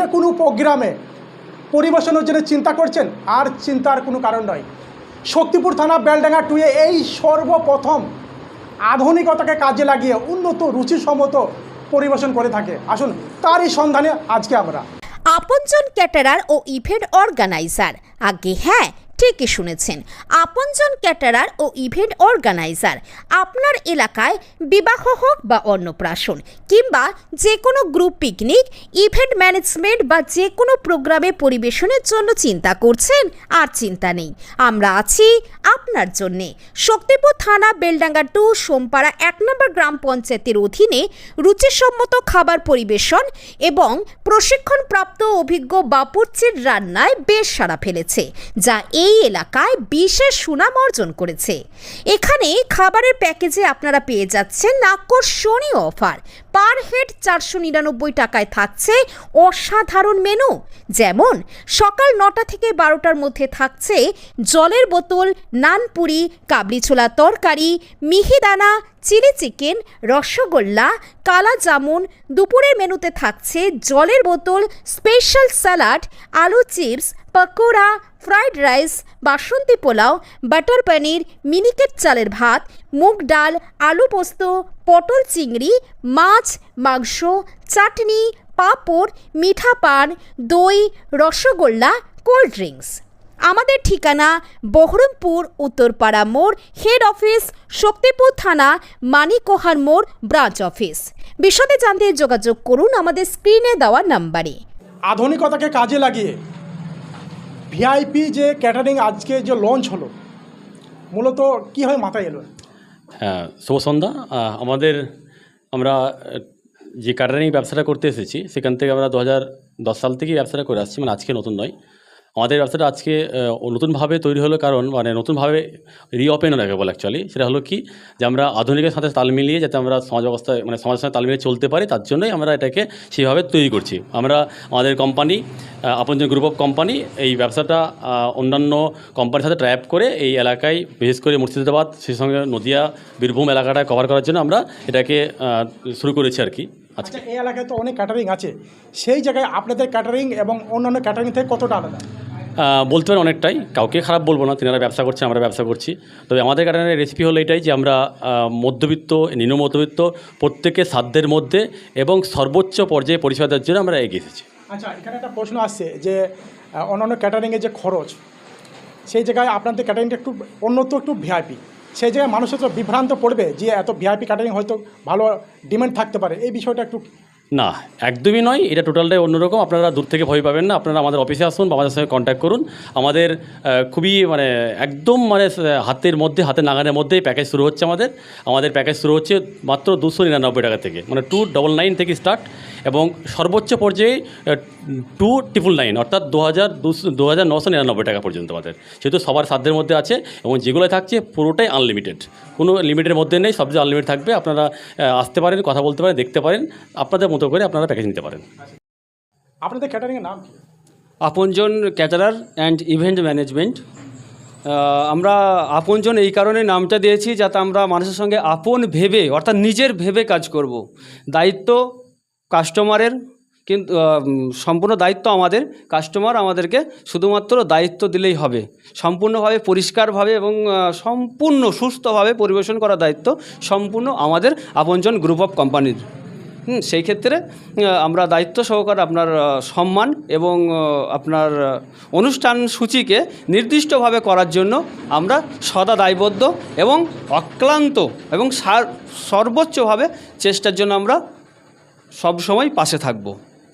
যে কোনো প্রোগ্রামে পরিবেশনের জন্য চিন্তা করছেন, আর চিন্তার কোনো কারণ নয় শক্তিপুর থানা বেলডাঙ্গা টুয়ে এই সর্বপ্রথম আধুনিকতাকে কাজে লাগিয়ে উন্নত, রুচিসম্মত পরিবেশন করে থাকে। আসুন, তারই সন্ধানে আজকে আমরা। আপনজন ক্যাটারার ও ইভেন্ট অর্গানাইজার। আগে হ্যাঁ ঠিকই শুনেছেন। আপনজন ক্যাটারার ও ইভেন্ট অর্গানাইজার। আপনার এলাকায় বিবাহ হোক বা অন্নপ্রাশন, কিংবা যে কোনো গ্রুপ পিকনিক, ইভেন্ট ম্যানেজমেন্ট বা যে কোনো প্রোগ্রামে পরিবেশনের জন্য চিন্তা করছেন, আর চিন্তা নেই। আমরা আছি আপনার জন্যে। শক্তিপুর থানা বেলডাঙ্গা টু, সোমপাড়া এক নম্বর গ্রাম পঞ্চায়েতের অধীনে রুচিসম্মত খাবার পরিবেশন এবং প্রশিক্ষণপ্রাপ্ত অভিজ্ঞ বাপুরচির রান্নায় বেশ সাড়া ফেলেছে, যা এই এলাকায় বিশেষ সুনাম অর্জন করেছে। এখানে খাবারের প্যাকেজে আপনারা পেয়ে যাচ্ছেন আকর্ষণীয় অফার। পার হেড চারশো নিরানব্বই টাকায় থাকছে অসাধারণ মেনু। যেমন, সকাল নটা থেকে বারোটার মধ্যে থাকছে জলের বোতল নানপুরি কাবলি ছোলা তরকারি মিহিদানা চিলি চিকেন, রসগোল্লা, কালা জামুন। দুপুরের মেনুতে থাকছে জলের বোতল, স্পেশাল স্যালাড, আলু chips pakora, fried rice, basanti pulao, butter paneer, Miniket চালের ভাত, মুগ ডাল, আলু পোস্ত, পটল চিংড়ি, মাছ, মাংস, চাটনি, পাঁপড়, মিঠা পান, দই, রসগোল্লা, কোল্ড ড্রিঙ্কস। আমাদের ঠিকানা বহরমপুর, উত্তরপাড়া মোড়, হেড অফিস, শক্তিপুর থানা, মানিকোহার মোড়, ব্রাঞ্চ অফিস। বিশদে জানতে যোগাযোগ করুন আমাদের স্ক্রিনে দেওয়া নাম্বারে। আধুনিকতাকে কাজে লাগিয়ে ভিআইপি যে ক্যাটারিং আজকে যে লঞ্চ হলো, মূলত কী হয় মাথায় এলো? হ্যাঁ শুভ সন্ধ্যা। আমাদের আমরা যে ক্যাটারিং ব্যবসাটা করতে এসেছি, সেখান থেকে আমরা দু হাজার দশ সাল থেকেই ব্যবসাটা করে আসছি মানে আজকে নতুন নয়। আমাদের ব্যবসাটা আজকে নতুনভাবে তৈরি হলো কারণ মানে নতুনভাবে রিওপেন হয়ে বলে অ্যাকচুয়ালি সেটা হলো কি? যে আমরা আধুনিকের সাথে তাল মিলিয়ে যাতে আমরা সমাজ ব্যবস্থায় মানে সমাজের সাথে তাল মিলিয়ে চলতে পারি, তার জন্যই আমরা এটাকে সেইভাবে তৈরি করছি। আমরা আমাদের কোম্পানি আপনজন গ্রুপ অফ কোম্পানি এই ব্যবসাটা অন্যান্য কোম্পানির সাথে ট্র্যাপ করে এই এলাকায়, বিশেষ করে মুর্শিদাবাদ, সেই সঙ্গে নদিয়া, বীরভূম এলাকাটা কভার করার জন্য আমরা এটাকে শুরু করেছি আর কি আচ্ছা এই এলাকায় তো অনেক ক্যাটারিং আছে। সেই জায়গায় আপনাদের ক্যাটারিং এবং অন্যান্য ক্যাটারিং থেকে কতটা আলাদা? বলতে পারেন অনেকটাই। কাউকে খারাপ বলব না, তিনারা ব্যবসা করছে, আমরা ব্যবসা করছি। তবে আমাদের কারণে রেসিপি হলো এটাই যে আমরা মধ্যবিত্ত, নিম্ন মধ্যবিত্ত, প্রত্যেকের সাধ্যের মধ্যে এবং সর্বোচ্চ পর্যায়ে পরিষেবা দেওয়ার জন্য আমরা এগিয়ে এসেছি। আচ্ছা এখানে একটা প্রশ্ন আসছে যে অন্যান্য ক্যাটারিংয়ের যে খরচ, সেই জায়গায় আপনাদের ক্যাটারিংটা একটু অন্যত একটু ভিআইপি সেই জায়গায় মানুষের তো বিভ্রান্ত পড়বে যে, এত ভিআইপি ক্যাটারিং হয়তো ভালো ডিমান্ড থাকতে পারে। এই বিষয়টা একটু না, একদমই নয়। এটা টোটালটাই অন্যরকম। আপনারা দূর থেকে ভয় পাবেন না। আপনারা আমাদের অফিসে আসুন বা আমাদের সঙ্গে কন্ট্যাক্ট করুন। আমাদের খুবই মানে একদম মানে হাতের মধ্যে, হাতের নাগানের মধ্যেই প্যাকেজ শুরু হচ্ছে আমাদের। আমাদের প্যাকেজ শুরু হচ্ছে মাত্র দুশো নিরানব্বই টাকা থেকে। মানে টু ডবল নাইন থেকে স্টার্ট এবং সর্বোচ্চ পর্যায়ে টু ট্রিপল নাইন অর্থাৎ দু হাজার দু হাজার নশো নিরানব্বই টাকা পর্যন্ত আমাদের। যেহেতু সবার সাধ্যের মধ্যে আছে এবং যেগুলো থাকছে পুরোটাই আনলিমিটেড কোনো লিমিটের মধ্যে নেই, সব যে আনলিমিটেড থাকবে, আপনারা আসতে পারেন, কথা বলতে পারেন, দেখতে পারেন। আপনাদের মতো করে আপনারা প্যাকেজ নিতে পারেন। আপনাদের ক্যাটারিংয়ের নাম কি? আপনজন ক্যাটারার অ্যান্ড ইভেন্ট ম্যানেজমেন্ট আমরা আপনজন এই কারণে নামটা দিয়েছি যাতে আমরা মানুষের সঙ্গে আপন ভেবে অর্থাৎ নিজের ভেবে কাজ করব। দায়িত্ব কাস্টমারের কিন্তু সম্পূর্ণ দায়িত্ব আমাদের। কাস্টমার আমাদেরকে শুধুমাত্র দায়িত্ব দিলেই হবে। সম্পূর্ণভাবে পরিষ্কারভাবে এবং সম্পূর্ণ সুস্থভাবে পরিবেশন করার দায়িত্ব সম্পূর্ণ আমাদের আপনজন গ্রুপ অফ কোম্পানির সেই ক্ষেত্রে আমরা দায়িত্ব সহকারে আপনার সম্মান এবং আপনার অনুষ্ঠান সূচিকে নির্দিষ্টভাবে করার জন্য আমরা সদা দায়বদ্ধ এবং অক্লান্ত এবং সর্বোচ্চভাবে চেষ্টার জন্য আমরা সবসময় পাশে থাকব।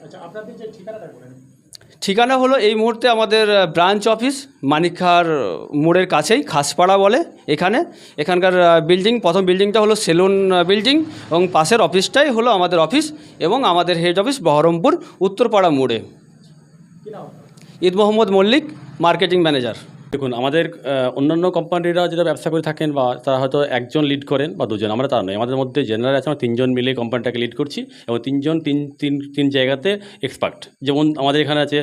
আচ্ছা আপনাদের যে ঠিকানাটা বলেন। ঠিকানা হলো এই মুহূর্তে আমাদের ব্রাঞ্চ অফিস মানিকখার মোড়ের কাছেই, খাসপাড়া বলে এখানে। এখানকার বিল্ডিং প্রথম বিল্ডিংটা হলো সেলুন বিল্ডিং এবং পাশের অফিসটাই হলো আমাদের অফিস এবং আমাদের হেড অফিস বহরমপুর, উত্তরপাড়া মোড়ে। ঈদ মোহাম্মদ মল্লিক মার্কেটিং ম্যানেজার দেখুন, আমাদের অন্যান্য কোম্পানিরা যেটা ব্যবসা করে থাকেন বা তারা হয়তো একজন লিড করেন বা দুজন, আমরা তার নয়, আমাদের মধ্যে জেনারেল আছে, আমরা তিনজন মিলে কোম্পানিটাকে লিড করছি এবং তিনজন, তিন তিন তিন জায়গাতে এক্সপার্ট যেমন আমাদের এখানে আছে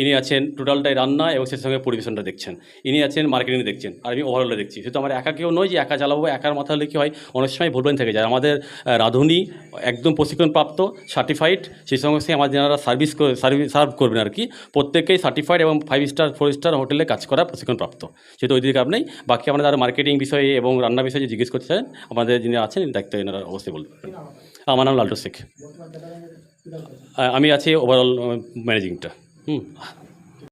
ইনি আছেন টোটালটাই রান্না এবং সেই সঙ্গে পরিবেশনটা দেখছেন। ইনি আছেন মার্কেটিং দেখছেন, আর আমি ওভারঅলে দেখছি। সেহেতু আমার একা কেউ নয় যে একা চালাবো, একার মাথা হলে কি হয়, অনেক সময় ভুলবেন থেকে। যায় আমাদের রাঁধুনি একদম প্রশিক্ষণপ্রাপ্ত সার্টিফাইড সেই সঙ্গে সঙ্গে আমাদের যারা সার্ভিস সার্ভিস সার্ভ করবেন আর কি প্রত্যেকেই সার্টিফাইড এবং ফাইভ স্টার ফোর স্টার হোটেলে কাজ করা প্রশিক্ষণপ্রাপ্ত সেহেতু ওই দিকে নেই, বাকি আপনাদের আর মার্কেটিং বিষয়ে এবং রান্না বিষয়ে জিজ্ঞেস করতে চান, আমাদের যিনি আছেন দায়িত্ব এনারা অবশ্যই বলবেন। আমার নাম লালটু শেখ। আমি আছি ওভারঅল ম্যানেজিংটা হুম।